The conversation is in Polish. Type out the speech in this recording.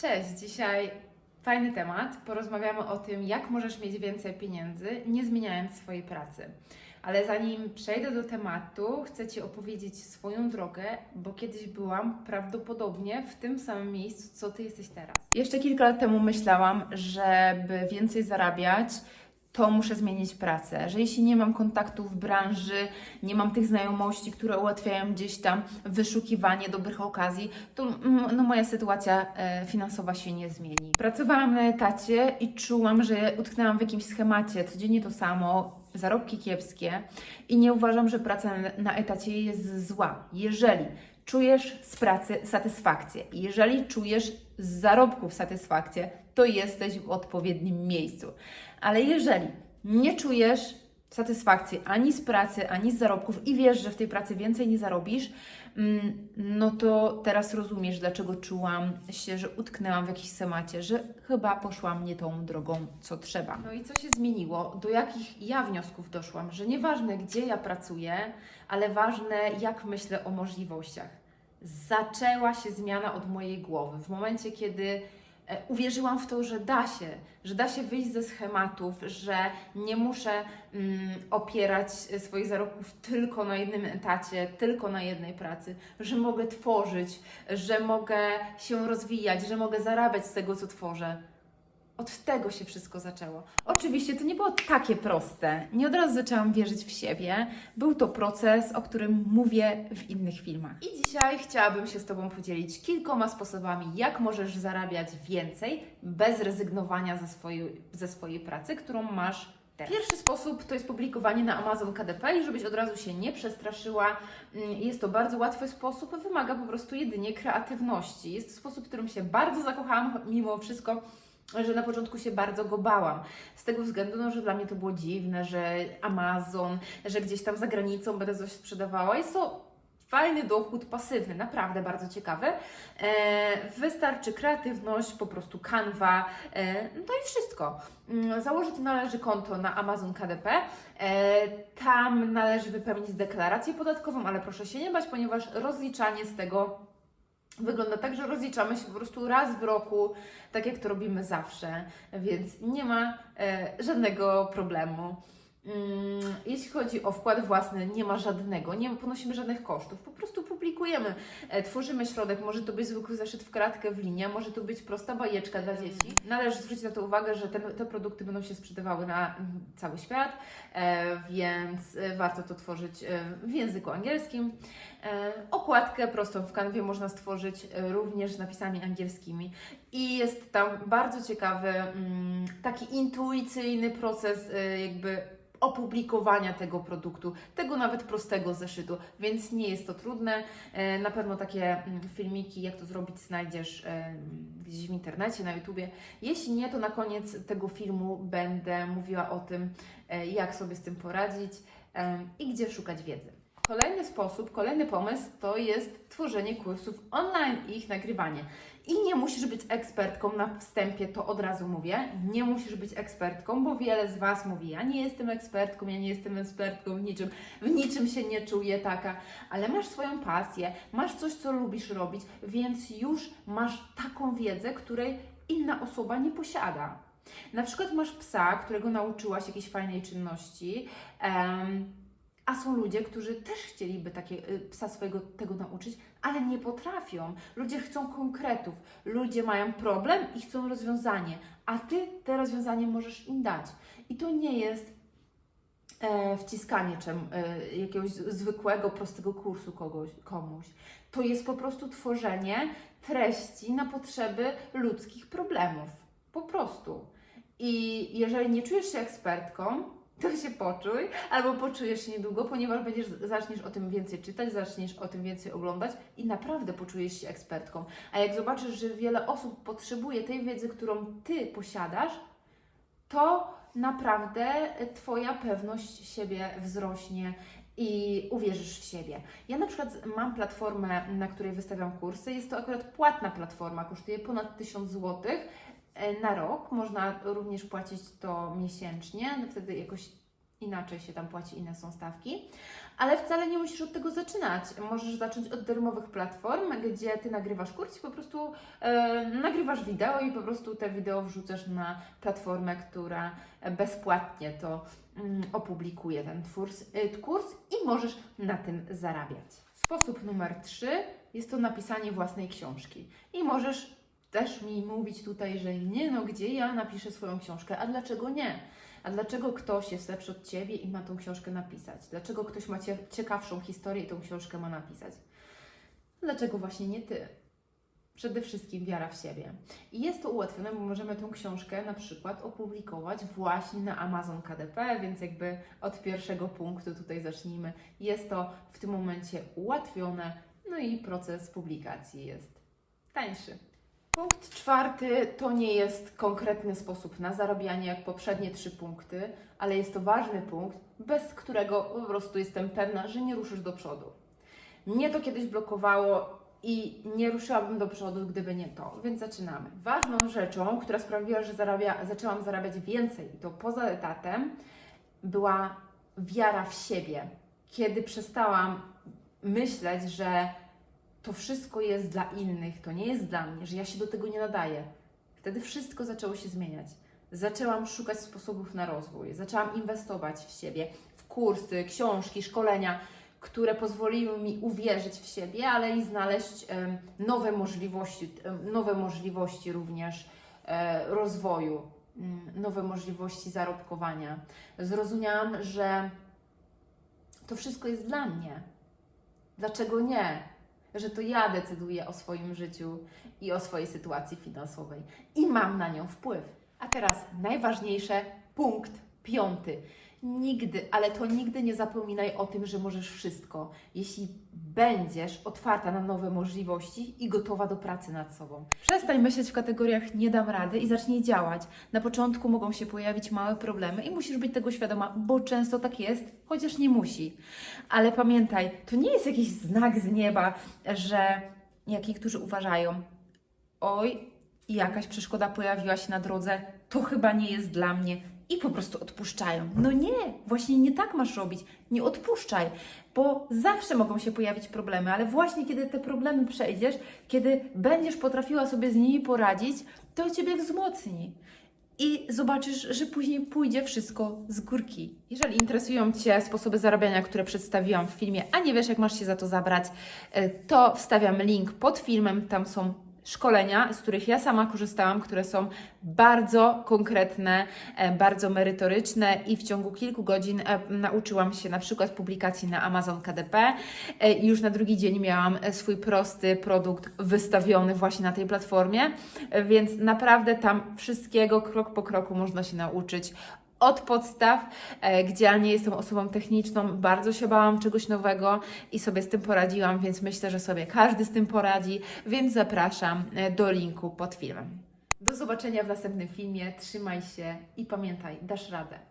Cześć, dzisiaj fajny temat. Porozmawiamy o tym, jak możesz mieć więcej pieniędzy, nie zmieniając swojej pracy. Ale zanim przejdę do tematu, chcę Ci opowiedzieć swoją drogę, bo kiedyś byłam prawdopodobnie w tym samym miejscu, co Ty jesteś teraz. Jeszcze kilka lat temu myślałam, żeby więcej zarabiać, to muszę zmienić pracę, że jeśli nie mam kontaktów w branży, nie mam tych znajomości, które ułatwiają gdzieś tam wyszukiwanie dobrych okazji, to mm, no, moja sytuacja e, finansowa się nie zmieni. Pracowałam na etacie i czułam, że utknęłam w jakimś schemacie, codziennie to samo, zarobki kiepskie i nie uważam, że praca na, na etacie jest zła. Jeżeli czujesz z pracy satysfakcję, jeżeli czujesz z zarobków satysfakcję, to jesteś w odpowiednim miejscu. Ale jeżeli nie czujesz satysfakcji ani z pracy, ani z zarobków i wiesz, że w tej pracy więcej nie zarobisz, mm, no to teraz rozumiesz, dlaczego czułam się, że utknęłam w jakimś schemacie, że chyba poszłam nie tą drogą, co trzeba. No i co się zmieniło? Do jakich ja wniosków doszłam? Że nieważne, gdzie ja pracuję, ale ważne, jak myślę o możliwościach. Zaczęła się zmiana od mojej głowy. W momencie, kiedy e, uwierzyłam w to, że da się, że da się wyjść ze schematów, że nie muszę mm, opierać swoich zarobków tylko na jednym etacie, tylko na jednej pracy, że mogę tworzyć, że mogę się rozwijać, że mogę zarabiać z tego, co tworzę. Od tego się wszystko zaczęło. Oczywiście to nie było takie proste. Nie od razu zaczęłam wierzyć w siebie. Był to proces, o którym mówię w innych filmach. I dzisiaj chciałabym się z Tobą podzielić kilkoma sposobami, jak możesz zarabiać więcej bez rezygnowania ze swojej, ze swojej pracy, którą masz. Pierwszy sposób to jest publikowanie na Amazon KDP i żebyś od razu się nie przestraszyła. mm, Jest to bardzo łatwy sposób, wymaga po prostu jedynie kreatywności. Jest to sposób, w którym się bardzo zakochałam, mimo wszystko że na początku się bardzo go bałam. Z tego względu, no, że dla mnie to było dziwne, że Amazon, że gdzieś tam za granicą będę coś sprzedawała. Jest to fajny dochód pasywny, naprawdę bardzo ciekawy. E, wystarczy kreatywność, po prostu kanwa, e, no i wszystko. Mm, Założyć należy konto na Amazon KDP. E, tam należy wypełnić deklarację podatkową, ale proszę się nie bać, ponieważ rozliczanie z tego Wygląda tak, że rozliczamy się po prostu raz w roku, tak jak to robimy zawsze, więc nie ma e, żadnego problemu. Mm, Jeśli chodzi o wkład własny, nie ma żadnego, nie ponosimy żadnych kosztów, po prostu publikujemy, e, tworzymy środek, może to być zwykły zeszyt w kratkę w linie, może to być prosta bajeczka dla dzieci. Należy zwrócić na to uwagę, że te, te produkty będą się sprzedawały na mm, cały świat, e, więc e, warto to tworzyć w języku angielskim. Okładkę prostą w kanwie można stworzyć również z napisami angielskimi. I jest tam bardzo ciekawy, mm, taki intuicyjny proces jakby opublikowania tego produktu, tego nawet prostego zeszytu, więc nie jest to trudne. E, Na pewno takie mm, filmiki, jak to zrobić, znajdziesz e, gdzieś w internecie, na YouTubie. Jeśli nie, to na koniec tego filmu będę mówiła o tym, e, jak sobie z tym poradzić i gdzie szukać wiedzy. Kolejny sposób, kolejny pomysł to jest tworzenie kursów online i ich nagrywanie. I nie musisz być ekspertką na wstępie, to od razu mówię. Nie musisz być ekspertką, bo wiele z Was mówi: Ja nie jestem ekspertką, ja nie jestem ekspertką w niczym, w niczym się nie czuję taka, ale masz swoją pasję, masz coś, co lubisz robić, więc już masz taką wiedzę, której inna osoba nie posiada. Na przykład masz psa, którego nauczyłaś jakiejś fajnej czynności. em, a są ludzie, którzy też chcieliby takie y, psa swojego tego nauczyć, ale nie potrafią. Ludzie chcą konkretów. Ludzie mają problem i chcą rozwiązanie, a ty te rozwiązanie możesz im dać. I to nie jest e, wciskanie e, jakiegoś zwykłego, prostego kursu kogoś, komuś. To jest po prostu tworzenie treści na potrzeby ludzkich problemów. Po prostu. I jeżeli nie czujesz się ekspertką, to się poczuj, albo poczujesz się niedługo, ponieważ będziesz, zaczniesz o tym więcej czytać, zaczniesz o tym więcej oglądać i naprawdę poczujesz się ekspertką. A jak zobaczysz, że wiele osób potrzebuje tej wiedzy, którą Ty posiadasz, to naprawdę Twoja pewność siebie wzrośnie i uwierzysz w siebie. Ja na przykład mam platformę, na której wystawiam kursy. Jest to akurat płatna platforma, kosztuje ponad 1000 zł na rok. Można również płacić to miesięcznie, no wtedy jakoś inaczej się tam płaci, inne są stawki. Ale wcale nie musisz od tego zaczynać. Możesz zacząć od darmowych platform, gdzie ty nagrywasz kurs i po prostu e, nagrywasz wideo i po prostu te wideo wrzucasz na platformę, która bezpłatnie to mm, opublikuje ten y, kurs i możesz na tym zarabiać. Sposób numer trzy jest to napisanie własnej książki. I możesz też mi mówić tutaj, że nie no, gdzie ja napiszę swoją książkę, a dlaczego nie? A dlaczego ktoś jest lepszy od Ciebie i ma tą książkę napisać? Dlaczego ktoś ma cie- ciekawszą historię i tą książkę ma napisać? Dlaczego właśnie nie Ty? Przede wszystkim wiara w siebie. I jest to ułatwione, bo możemy tę książkę na przykład opublikować właśnie na Amazon KDP, więc jakby od pierwszego punktu tutaj zacznijmy. Jest to w tym momencie ułatwione, no i proces publikacji jest tańszy. Punkt czwarty to nie jest konkretny sposób na zarabianie jak poprzednie trzy punkty, ale jest to ważny punkt, bez którego po prostu jestem pewna, że nie ruszysz do przodu. Mnie to kiedyś blokowało i nie ruszyłabym do przodu, gdyby nie to, więc zaczynamy. Ważną rzeczą, która sprawiła, że zarabia, zaczęłam zarabiać więcej i to poza etatem, była wiara w siebie. Kiedy przestałam myśleć, że to wszystko jest dla innych, to nie jest dla mnie, że ja się do tego nie nadaję. Wtedy wszystko zaczęło się zmieniać. Zaczęłam szukać sposobów na rozwój, zaczęłam inwestować w siebie, w kursy, książki, szkolenia, które pozwoliły mi uwierzyć w siebie, ale i znaleźć nowe możliwości, nowe możliwości również e, rozwoju, mm, nowe możliwości zarobkowania. Zrozumiałam, że to wszystko jest dla mnie. Dlaczego nie? Że to ja decyduję o swoim życiu i o swojej sytuacji finansowej i mam na nią wpływ. A teraz najważniejsze, punkt piąty. Nigdy, ale to nigdy nie zapominaj o tym, że możesz wszystko, jeśli będziesz otwarta na nowe możliwości i gotowa do pracy nad sobą. Przestań myśleć w kategoriach nie dam rady i zacznij działać. Na początku mogą się pojawić małe problemy i musisz być tego świadoma, bo często tak jest, chociaż nie musi. Ale pamiętaj, to nie jest jakiś znak z nieba, że jak niektórzy uważają, oj, jakaś przeszkoda pojawiła się na drodze, to chyba nie jest dla mnie i po prostu odpuszczają. No nie, właśnie nie tak masz robić. Nie odpuszczaj, bo zawsze mogą się pojawić problemy, ale właśnie kiedy te problemy przejdziesz, kiedy będziesz potrafiła sobie z nimi poradzić, to Ciebie wzmocni. I zobaczysz, że później pójdzie wszystko z górki. Jeżeli interesują Cię sposoby zarabiania, które przedstawiłam w filmie, a nie wiesz, jak masz się za to zabrać, e, to wstawiam link pod filmem. Tam są szkolenia, z których ja sama korzystałam, które są bardzo konkretne, e, bardzo merytoryczne i w ciągu kilku godzin e, nauczyłam się na przykład publikacji na Amazon KDP e, już na drugi dzień miałam swój prosty produkt wystawiony właśnie na tej platformie, więc naprawdę tam wszystkiego krok po kroku można się nauczyć od podstaw, e, gdzie ja nie jestem osobą techniczną, bardzo się bałam czegoś nowego i sobie z tym poradziłam, więc myślę, że sobie każdy z tym poradzi, więc zapraszam e, do linku pod filmem. Do zobaczenia w następnym filmie, trzymaj się i pamiętaj, dasz radę.